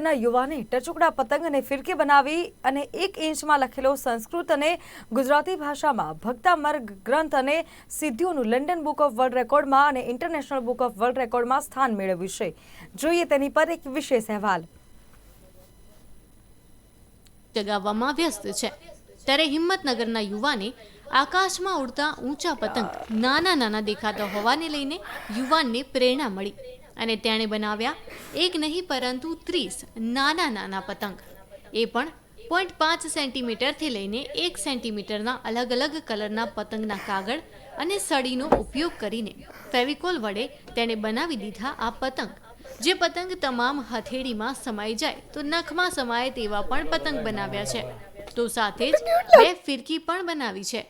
હિંમતનગરના યુવાને ટચુકડા પતંગ અને ફિરકી બનાવી અને એક ઇંચમાં લખેલો સંસ્કૃત અને ગુજરાતી ભાષામાં ભક્તામર્ગ ગ્રંથ અને સિદ્ધિઓનું લંડન બુક ઓફ વર્લ્ડ રેકોર્ડમાં અને ઇન્ટરનેશનલ બુક ઓફ વર્લ્ડ રેકોર્ડમાં સ્થાન મેળવ્યું છે. જોઈએ તેની પર એક વિશેષ અહેવાલ. જગાવવામાં વ્યસ્ત છે. ત્યારે હિંમતનગરના યુવાને આકાશમાં ઉડતા ઊંચા પતંગ નાના નાના દેખાતા હોવાને લઈને યુવાનને પ્રેરણા મળી. અને તેણે બનાવ્યા એક નહીં પરંતુ ત્રીસ નાના નાના પતંગ. એ પણ પોઈન્ટ પાંચ સેન્ટીમીટરથી લઈને એક સેન્ટીમીટરના અલગ અલગ કલરના પતંગના કાગળ અને સળીનો ઉપયોગ કરીને ફેવિકોલ વડે તેણે બનાવી દીધા આ પતંગ. જે પતંગ તમામ હથેળીમાં સમાઈ જાય તો નખમાં સમાય તેવા પણ પતંગ બનાવ્યા છે. તો સાથે જ બે ફિરકી પણ બનાવી છે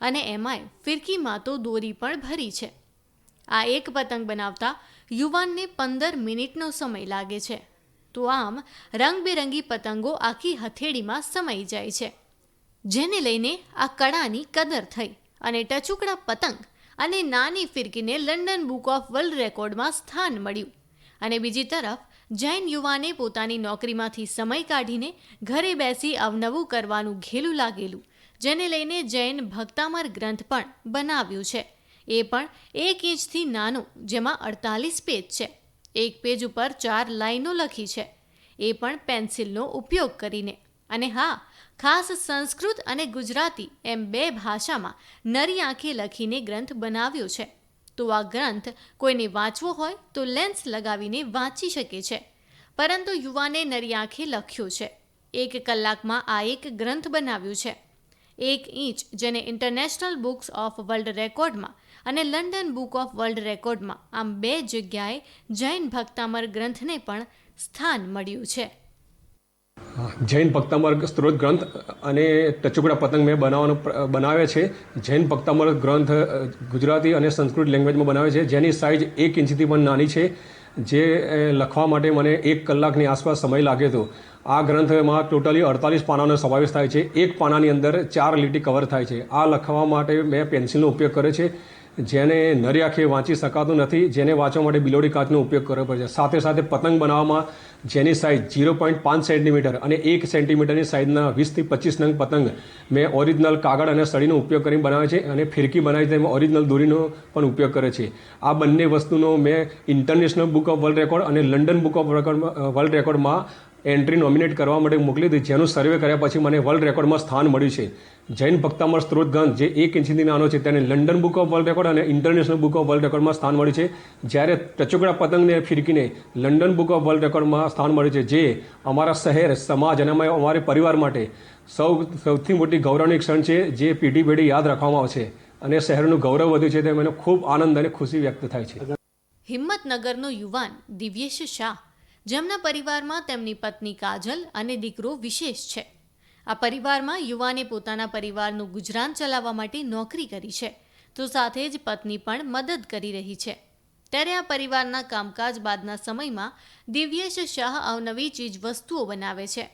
અને એમાંય ફિરકીમાં તો દોરી પણ ભરી છે. આ એક પતંગ બનાવતા યુવાનને પંદર મિનિટનો સમય લાગે છે. તો આમ, રંગબેરંગી પતંગો આખી હથેળીમાં સમાઈ જાય છે. જેને લઈને આ કળાની કદર થઈ અને ટચુકડા પતંગ અને નાની ફિરકીને લંડન બુક ઓફ વર્લ્ડ રેકોર્ડમાં સ્થાન મળ્યું. અને બીજી તરફ, જૈન યુવાને પોતાની નોકરીમાંથી સમય કાઢીને ઘરે બેસી અવનવું કરવાનું ઘેલું લાગેલું, જેને લઈને જૈન ભક્તામર ગ્રંથ પણ બનાવ્યું છે. એ પણ એક ઇંચથી નાનું, જેમાં અડતાલીસ પેજ છે. એક પેજ ઉપર ચાર લાઈનો લખી છે. એ પણ પેન્સિલનો ઉપયોગ કરીને. અને હા, ખાસ સંસ્કૃત અને ગુજરાતી એમ બે ભાષામાં નરી આંખે લખીને ગ્રંથ બનાવ્યો છે. તો આ ગ્રંથ કોઈને વાંચવો હોય તો લેન્સ લગાવીને વાંચી શકે છે. પરંતુ યુવાને નરી આંખે લખ્યો છે. એક કલાકમાં આ એક ગ્રંથ બનાવ્યું છે. એક ઇંચ, જેને ઇન્ટરનેશનલ બુક્સ ઓફ વર્લ્ડ રેકોર્ડમાં અને લંડન બુક ઓફ વર્લ્ડ રેકોર્ડમાં આમ બે જગ્યાએ જૈન ભક્તામર ગ્રંથને પણ સ્થાન મળ્યું છે. જૈન ભક્તામર સ્ત્રોત ગ્રંથ અને ટચુકડા પતંગ મેં બનાવવાનો બનાવે છે. જૈન ભક્તામર ગ્રંથ ગુજરાતી અને સંસ્કૃત લેંગ્વેજમાં બનાવે છે. જેની સાઇઝ એક ઇંચથી પણ નાની છે. જે લખવા માટે મને એક કલાકની આસપાસ સમય લાગ્યો હતો. આ ગ્રંથમાં ટોટલી અડતાલીસ પાનાનો સમાવેશ થાય છે. એક પાનાની અંદર ચાર લીટી કવર થાય છે. આ લખવા માટે મેં પેન્સિલનો ઉપયોગ કર્યો છે. જેને નરી આંખે વાંચી શકાતું નથી, જેને વાંચવા માટે બિલોડી કાચનો ઉપયોગ કરવો પડે છે. સાથે સાથે પતંગ બનાવવામાં જેની સાઇઝ ઝીરો પોઈન્ટ પાંચ સેન્ટીમીટર અને એક સેન્ટીમીટરની સાઇઝના વીસથી પચીસ નંગ પતંગ મેં ઓરિજિનલ કાગળ અને સળીનો ઉપયોગ કરીને બનાવે છે અને ફિરકી બનાવી તેમાં ઓરિજિનલ દોરીનો પણ ઉપયોગ કરે છે. આ બંને વસ્તુનો મેં international book of world record અને London book of record world રેકોર્ડમાં એન્ટ્રી નોમિનેટ કરવા માટે મોકલી હતી જેનું સર્વે કર્યા પછી મને વર્લ્ડ રેકોર્ડમાં સ્થાન મળ્યું છે. જૈન ભક્તામર સ્ત્રોત ગ્રંથ જે એક ઇંચથી નાનો છે તેને London book of world record અને ઇન્ટરનેશનલ બુક ઓફ વર્લ્ડ રેકોર્ડમાં સ્થાન મળ્યું છે. જ્યારે ટચુકડા પતંગને ફિરકીને લંડન બુક ઓફ વર્લ્ડ રેકોર્ડમાં સ્થાન મળ્યું છે. જે અમારા શહેર, સમાજ અને અમારા અમારે પરિવાર માટે સૌ, સૌથી મોટી ગૌરવની ક્ષણ છે જે પેઢી પેઢી યાદ રાખવામાં આવશે અને શહેરનું ગૌરવ વધ્યું છે તે મને ખૂબ આનંદ અને ખુશી વ્યક્ત થાય છે. હિંમતનગરનો યુવાન દિવ્યેશ શાહ જેમના પરિવારમાં તેમની પત્ની કાજલ અને દીકરો વિશેષ છે. આ પરિવારમાં યુવાને પોતાના પરિવારનું ગુજરાન ચલાવવા માટે નોકરી કરી છે, તો સાથે જ પત્ની પણ મદદ કરી રહી છે. ત્યારે આ પરિવારના કામકાજ બાદના સમયમાં દિવ્યેશ શાહ અવનવી ચીજ વસ્તુઓ બનાવે છે.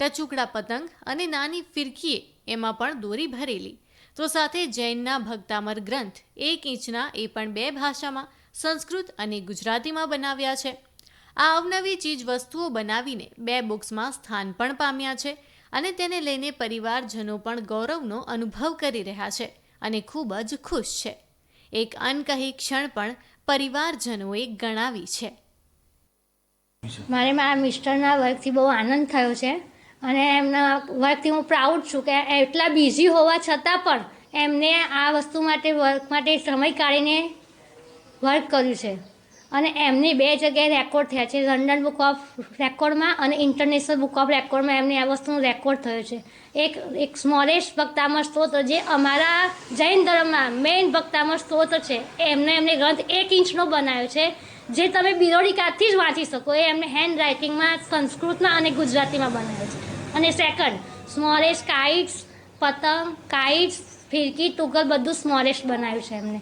ટચુકડા પતંગ અને નાની ફિરકીએ એમાં પણ દોરી ભરેલી. તો સાથે જૈનના ભક્તામર ગ્રંથ એક ઇંચના એ પણ બે ભાષામાં સંસ્કૃત અને ગુજરાતીમાં બનાવ્યા છે. આ અવનવી ચીજ વસ્તુઓ બનાવીને બે બુક્સમાં સ્થાન પણ પામ્યા છે અને તેને લઈને પરિવારજનો પણ ગૌરવનો અનુભવ કરી રહ્યા છે અને ખૂબ જ ખુશ છે. એક અનકહી ક્ષણ પણ પરિવારજનોએ ગણાવી છે. મારે મારા મિસ્ટરના વર્કથી બહુ આનંદ થયો છે અને એમના વર્કથી હું પ્રાઉડ છું કે એટલા બિઝી હોવા છતાં પણ એમને આ વસ્તુ માટે વર્ક માટે સમય કાઢીને વર્ક કર્યું છે. અને એમની બે જગ્યાએ રેકોર્ડ થયા છે. લંડન બુક ઓફ રેકોર્ડમાં અને ઇન્ટરનેશનલ બુક ઓફ રેકોર્ડમાં એમને આ વસ્તુનો રેકોર્ડ થયો છે. એક એક સ્મોલેસ્ટ ભક્તામાં સ્ત્રોત જે અમારા જૈન ધર્મમાં મેઇન ભક્તામાં સ્ત્રોત છે. એમને એમને ગ્રંથ એક ઇંચનો બનાવ્યો છે, જે તમે બિરોડિકાથી જ વાંચી શકો. એ એમને હેન્ડ રાઇટિંગમાં સંસ્કૃતમાં અને ગુજરાતીમાં બનાવ્યો છે. અને સેકન્ડ સ્મોલેસ્ટ કાઇટ્સ, પતંગ, કાઇટ્સ ફિરકી ટુગલ બધું સ્મોલેસ્ટ બનાવ્યું છે એમને.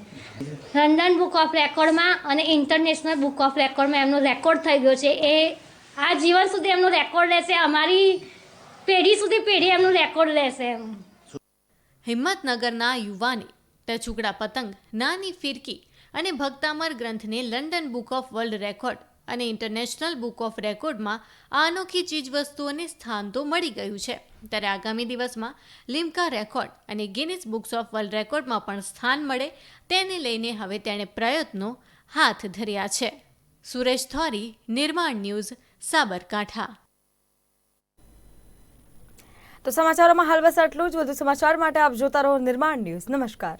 લંડન બુક ઓફ રેકોર્ડમાં અને ઇન્ટરનેશનલ બુક ઓફ રેકોર્ડમાં એમનો રેકોર્ડ થઈ ગયો છે. એ આ જીવન સુધી એમનો રેકોર્ડ રહેશે, અમારી પેઢી સુધી પેઢી એમનું રેકોર્ડ રહેશે એમ. હિંમતનગરના યુવાને, ટચુકડા પતંગ, નાની ફિરકી અને Bhaktamar ગ્રંથને London book of world record અને ઇન્ટરનેશનલ બુક ઓફ રેકોર્ડમાં આ અનોખી ચીજવસ્તુઓને સ્થાન તો મળી ગયું છે. ત્યારે આગામી દિવસમાં લિમ્કા રેકોર્ડ અને ગિનિસ બુક્સ ઓફ વર્લ્ડ રેકોર્ડમાં પણ સ્થાન મળે તેને લઈને હવે તેણે પ્રયત્નો હાથ ધર્યા છે. સુરેશ થોરી નિર્માણ ન્યૂઝ, સાબરકાંઠા. તો સમાચારોમાં હાલ બસ આટલું જ. વધુ સમાચાર માટે આપ જોતા રહો નિર્માણ ન્યૂઝ. નમસ્કાર.